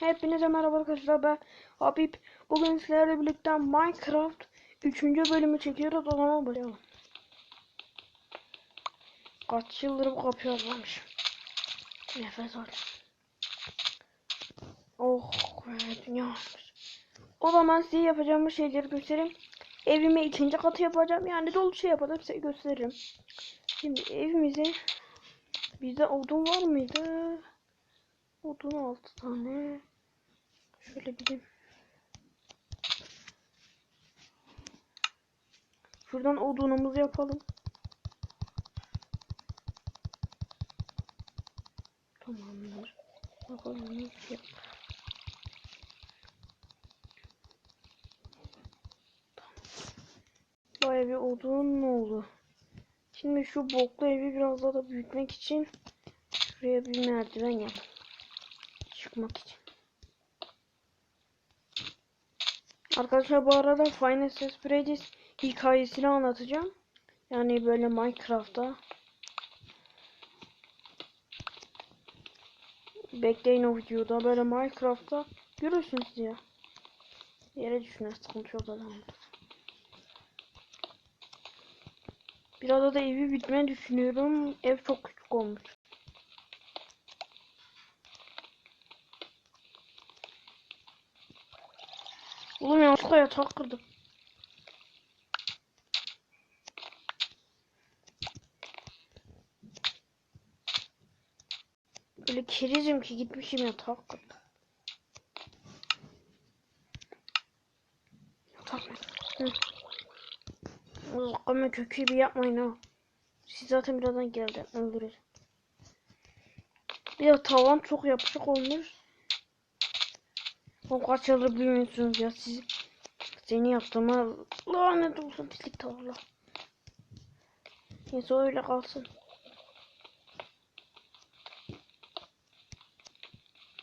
Hepinize merhaba arkadaşlar ben Habib. Bugün sizlerle birlikte Minecraft 3. bölümü çekiyoruz. O zaman başlayalım. Kaç yıldır bu kapıyı aramamış. Nefes al. Oh dünya. O zaman size yapacağım şeyleri göstereyim. Evime ikinci katı yapacağım. Yani dolu şey yapacağım size gösteririm. Şimdi evimizi bizde odun var mıydı? Odun 6 tane. Şöyle bir Şuradan odunumuzu yapalım. Tamamdır. Bakalım nasıl yap. Bu evi odun ne oldu? Şimdi şu boklu evi biraz daha da büyütmek için şuraya bir merdiven yap. Çıkmak için. Arkadaşlar bu arada Final Desperate hikayesini anlatacağım. Yani böyle Minecraft'ta. Bekleyin o videoda böyle Minecraft'ta görürsünüz ya. Yere düşünün sıkıntı yok adam. Biraz da evi bitmeyi düşünüyorum. Ev çok küçük olmuş. Oğlum yanlışlıkla yatak kırdım. Böyle kerizim ki gitmişim yatak kırdım. Yatak? Hı. Ama kökü bir yapmayın ha. Siz zaten birazdan geldi. Öldüreceğim. Bir de tavan çok yapışık olmuş. O kaç yıldır bilmiyorsunuz ya siz. Seni yaptığıma lanet olsun pislik tavırla. Neyse öyle kalsın.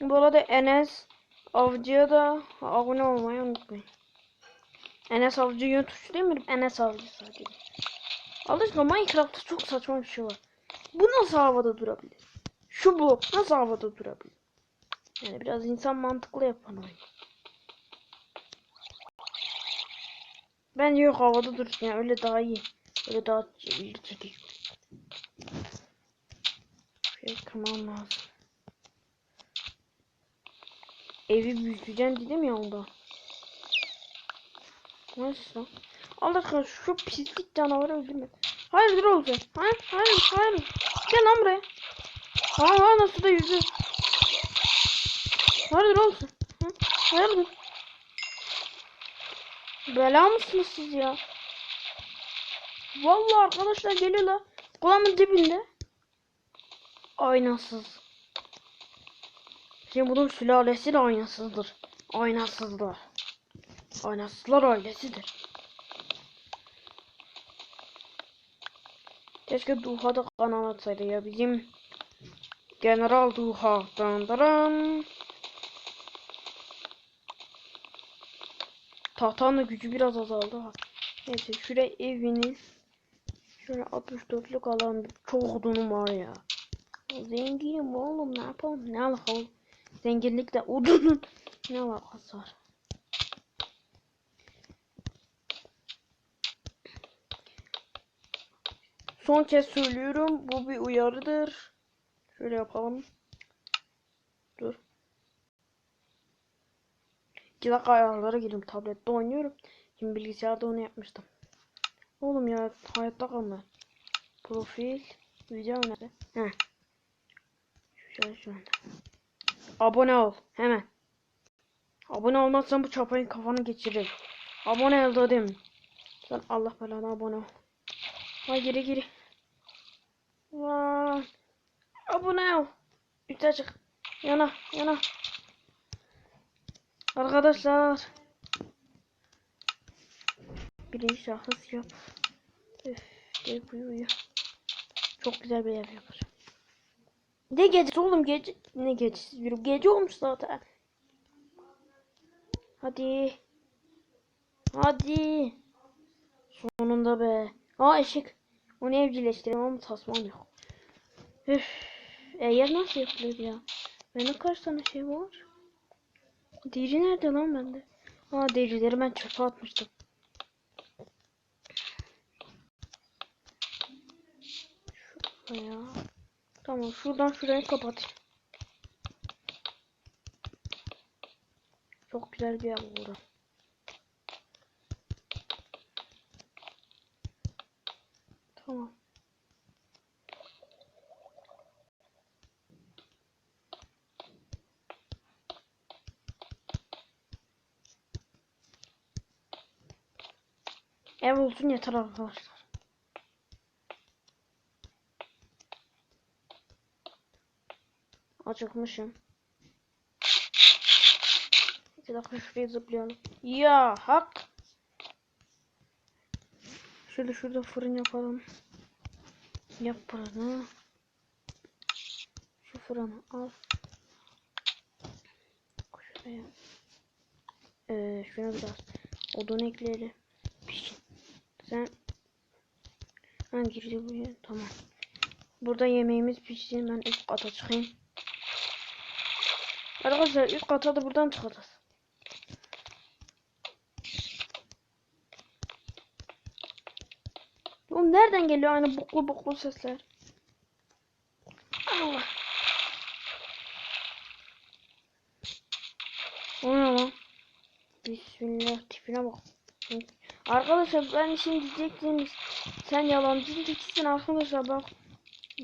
Bu arada Enes Avcı'ya da abone olmayı unutmayın. Enes Avcı tuşu değil mi? Enes Avcı sadece. Aşkına Minecraft'ta çok saçma bir şey var. Bu nasıl havada durabilir? Şu blok nasıl havada durabilir? Yani biraz insan mantıklı yapan oyun. Bence yok havada dursun yani öyle daha iyi. Öyle daha ilgi çekici. Şey kırmam lazım. Evi büyüteceğim dedim ya onda. Neyse lan. Allah aşkına şu pislik canavarı öldürme. Hayır dur olacak. Hayır hayır hayır. Gel lan buraya. Aa nasıl da yüzüyor. Hayırdır olsun. Hayırdır? Bela mısınız siz ya? Vallahi arkadaşlar geliyorlar. Kulağımın dibinde. Aynasız. Şimdi bunun sülalesi de aynasızdır. Aynasızlar. Aynasızlar ailesidir. Keşke Duha da kanal atsaydı ya bizim General Duha. Dan Tahtanın gücü biraz azaldı. Neyse şuraya eviniz. Şöyle 64'lük alan çok odunum var ya. Zenginim oğlum ne yapalım ne alaka oğlum. Zenginlikle odunun ne alakası var. Son kez söylüyorum bu bir uyarıdır. Şöyle yapalım. Dur. 2 dakika ayarlara girdim. Tablette oynuyorum. Şimdi bilgisayarda onu yapmıştım. Oğlum ya hayatta kalma. Profil. Video nerede? Heh. Şöyle şu anda. Abone ol. Hemen. Abone olmazsan bu çapayın kafanı geçirir. Abone ol dedim. Sen Allah belanı abone ol. Vay geri geri. Vay. Abone ol. Üstü açık. Yana yana. Arkadaşlar. Birinci şahıs yap. Üf, gel uyu uyu. Çok güzel bir ev yapacağım. Ne gecesi oğlum gece ne gecesi bir gece olmuş zaten. Hadi. Hadi. Sonunda be. Aa eşek. Onu evcilleştirelim ama tasmam yok. Üf. Eğer nasıl yapılır ya? Benim kaç tane şey var? Deri nerede lan bende? Ha derileri ben çöpe atmıştım. Şuraya. Tamam şuradan şuraya kapatayım. Çok güzel bir yer oldu. Tamam. Ev olsun yeter arkadaşlar. Acıkmışım. Bir dakika şuraya zıplayalım. Ya hak. Şöyle şurada fırın yapalım. Yap fırını. Şu fırını al. Şuraya. Ee, şuna biraz odun ekleyelim. Sen ha girdi buraya. Tamam. Burada yemeğimiz pişti. Ben üst kata çıkayım. Arkadaşlar üst kata da buradan çıkacağız. Oğlum nereden geliyor aynı boklu boklu sesler? Allah. O ne lan? Bismillah tipine bak. Arkadaşlar ben şimdi diyeceksiniz sen yalancı tekisin arkadaşlar bak.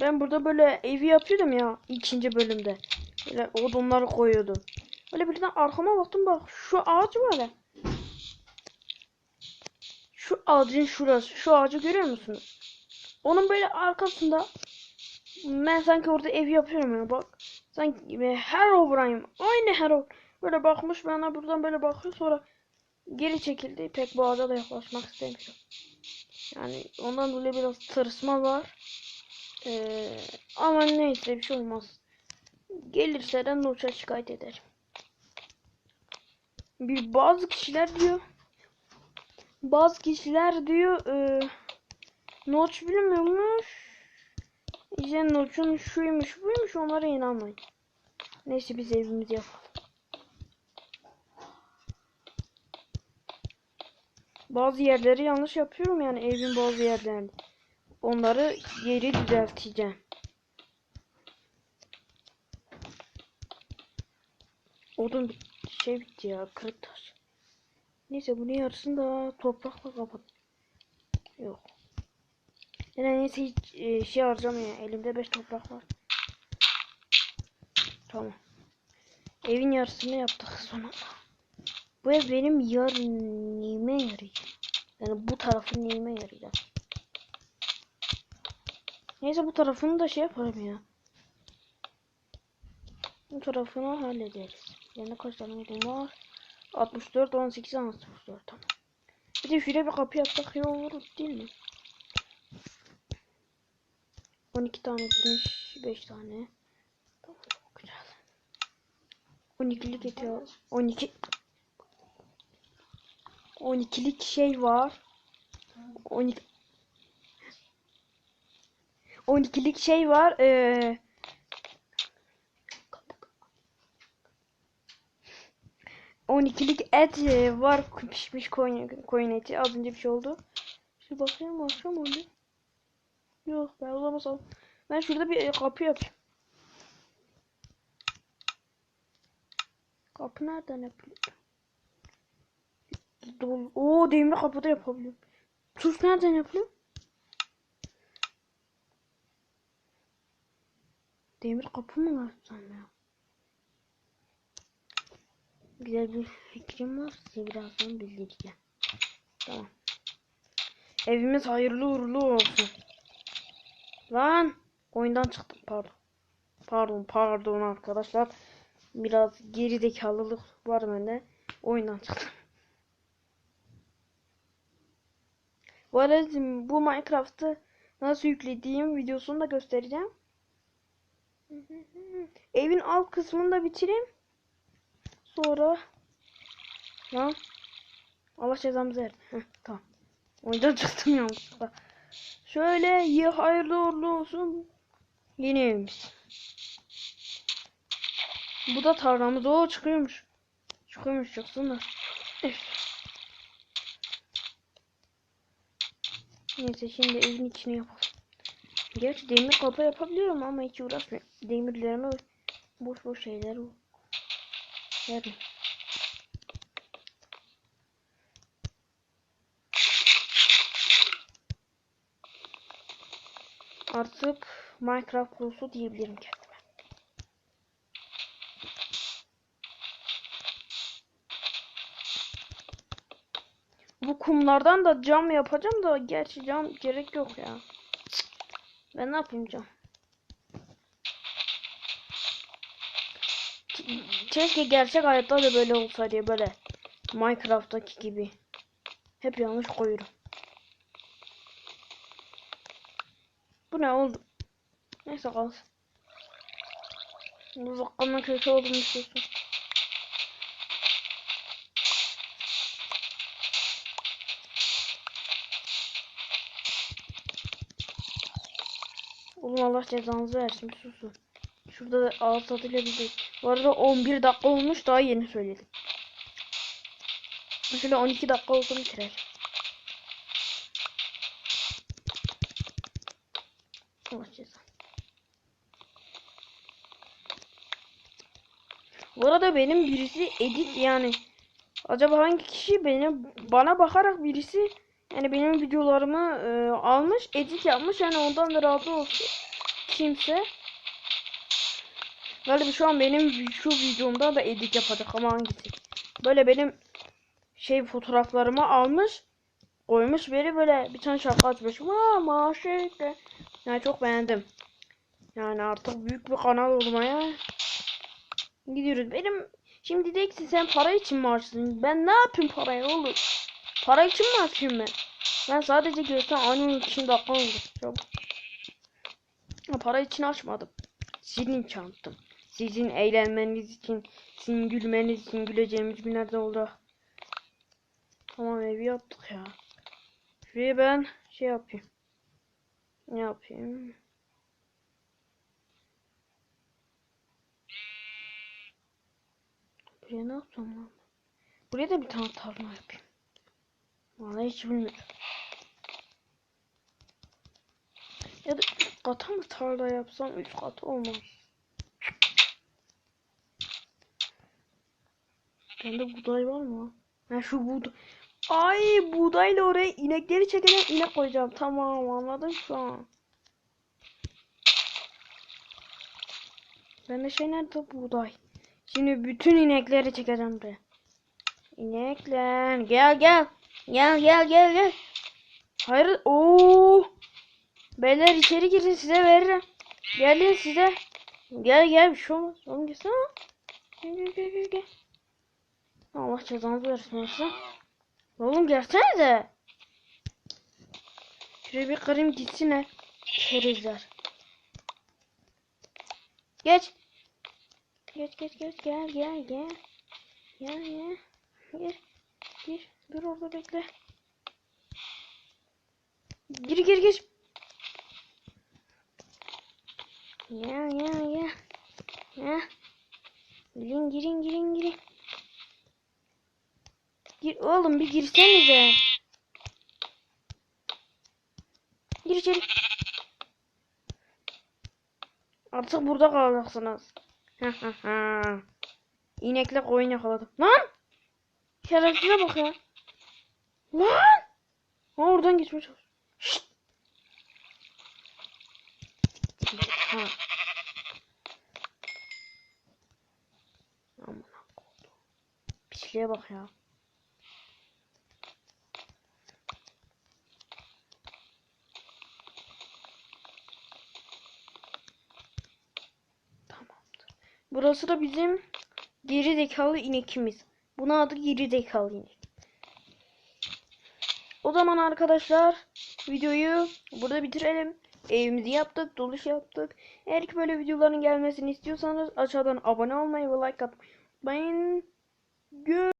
Ben burada böyle evi yapıyordum ya ikinci bölümde. Böyle odunları koyuyordum. Böyle birden arkama baktım bak şu ağaç var ya. Şu ağacın şurası. Şu ağacı görüyor musunuz? Onun böyle arkasında ben sanki orada ev yapıyorum ya bak. Sanki Herobrine. Aynı Hero. Böyle bakmış bana buradan böyle bakıyor sonra geri çekildi. Pek bu ağaca da yaklaşmak istemiyor. Yani ondan dolayı biraz tırsma var. Ee, ama neyse bir şey olmaz. Gelirse de Nurç'a şikayet ederim. Bir bazı kişiler diyor bazı kişiler diyor e, Notch bilmiyormuş. İşte Notch'un şuymuş buymuş onlara inanmayın. Neyse biz evimizi yapalım. Bazı yerleri yanlış yapıyorum yani evin bazı yerlerini. Onları geri düzelteceğim. Odun şey bitti ya kırık taş. Neyse bunu yarısını da toprakla kapat. Yok. Yani neyse hiç e, şey harcamıyor. Elimde 5 toprak var. Tamam. Evin yarısını yaptık sonra. Ev benim yarın neyime yarayacak? Yani bu tarafın neyime yarayacak? Neyse bu tarafını da şey yaparım ya. Bu tarafını hallederiz. Yani kaç tane odun var? 64, 18, 64 tamam. Bir de şuraya bir kapı yapsak iyi olur değil mi? 12 tane gitmiş, 5 tane. Tamam çok güzel. 12'lik etiyor. 12 12'lik şey var. 12 12'lik şey var. Ee, 12'lik et e, var pişmiş koyun, eti. Az önce bir şey oldu. Şimdi bakayım akşam oldu. Yok ben olamaz. Ben şurada bir e, kapı yapayım. Kapı nereden yapılıyor? Dolu. Oo demir kapı da yapabiliyorum. Tuz nereden yapılıyor? Demir kapı mı yapsam ya? Güzel bir fikrim var. Size birazdan bildireceğim. Tamam. Evimiz hayırlı uğurlu olsun. Lan oyundan çıktım pardon. Pardon pardon arkadaşlar. Biraz gerizekalılık var bende. Oyundan çıktım. Bu arada bu Minecraft'ı nasıl yüklediğim videosunu da göstereceğim. Evin alt kısmını da bitireyim. Sonra Lan Allah cezamızı verdi. Heh, tamam. Oyundan çıktım yanlışlıkla. Şöyle iyi hayırlı uğurlu olsun. Yeni evimiz. Bu da tarlamız. O çıkıyormuş. Çıkıyormuş çıksın da. Neyse şimdi evin içine yapalım. Gerçi demir kapı yapabiliyorum ama hiç uğraşmıyorum. Demirlerime boş boş şeyler o. Verin. Artık Minecraft Pro'su diyebilirim kendime. Bu kumlardan da cam yapacağım da gerçi cam gerek yok ya. Ben ne yapayım cam? Keşke gerçek hayatta da böyle olsaydı böyle Minecraft'taki gibi. Hep yanlış koyuyorum. Bu ne oldu? Neyse kalsın. Bu zakkanın kötü olduğunu istiyorsun. Oğlum Allah cezanızı versin susun. Şurada da ağız tadıyla bir de. Bu arada 11 dakika olmuş daha yeni söyledim. Mesela 12 dakika olsa bitirer. Allah cezanı. Bu arada benim birisi edit yani acaba hangi kişi benim bana bakarak birisi yani benim videolarımı e, almış edit yapmış. Yani ondan da razı olsun kimse. Galiba şu an benim şu videomda da edit yapacak. Ama hangisi? Böyle benim şey fotoğraflarımı almış koymuş biri böyle bir tane şarkı açmış Aa, maşallah. Yani çok beğendim. Yani artık büyük bir kanal olmaya gidiyoruz. Benim şimdi diyeceksin sen para için mi harcadın? Ben ne yapayım parayı oğlum? Para için mi açayım ben? Ben sadece göster aynı için dakika oldu. Çabuk. Para için açmadım. Sizin için açtım. Sizin eğlenmeniz için, sizin gülmeniz için güleceğimiz günlerde oldu. Tamam evi yaptık ya. Şuraya ben şey yapayım. Ne yapayım? Buraya ne yapacağım lan? Buraya da bir tane tarla yapayım. Vallahi hiç bilmiyorum. Ya da üst kata mı tarla yapsam üst kat olmaz. Bende buğday var mı? Ha şu buğday. Ay buğdayla oraya inekleri çekene inek koyacağım. Tamam anladım şu an. Bende şey nerede buğday? Şimdi bütün inekleri çekeceğim buraya. İnekler gel gel. Gel gel gel gel. Hayır ooo. Beyler içeri girin size veririm. Gelin size. Gel gel bir şey olmaz. Oğlum gelsene. Gel gel gel gel. Allah cezanızı versin yoksa. Oğlum gelsenize. Şuraya bir kırayım gitsin he. Kerizler. Geç. Geç geç geç gel gel gel. Gel gel. Gir. Gir. Dur orada bekle. Gir gir gir. Gel gel gel. Gel. Girin girin girin girin. Gir oğlum bir girsenize. Gir içeri. Artık burada kalacaksınız. İnekle koyun yakaladım. Lan! Şerefsize bak ya. Lan! Ha oradan geçmiş çalışıyor. Şşt! Ha. Pisliğe bak ya. Burası da bizim geri zekalı inekimiz. Buna adı geri zekalı inek. O zaman arkadaşlar videoyu burada bitirelim. Evimizi yaptık, doluş yaptık. Eğer ki böyle videoların gelmesini istiyorsanız aşağıdan abone olmayı ve like atmayı unutmayın. Gö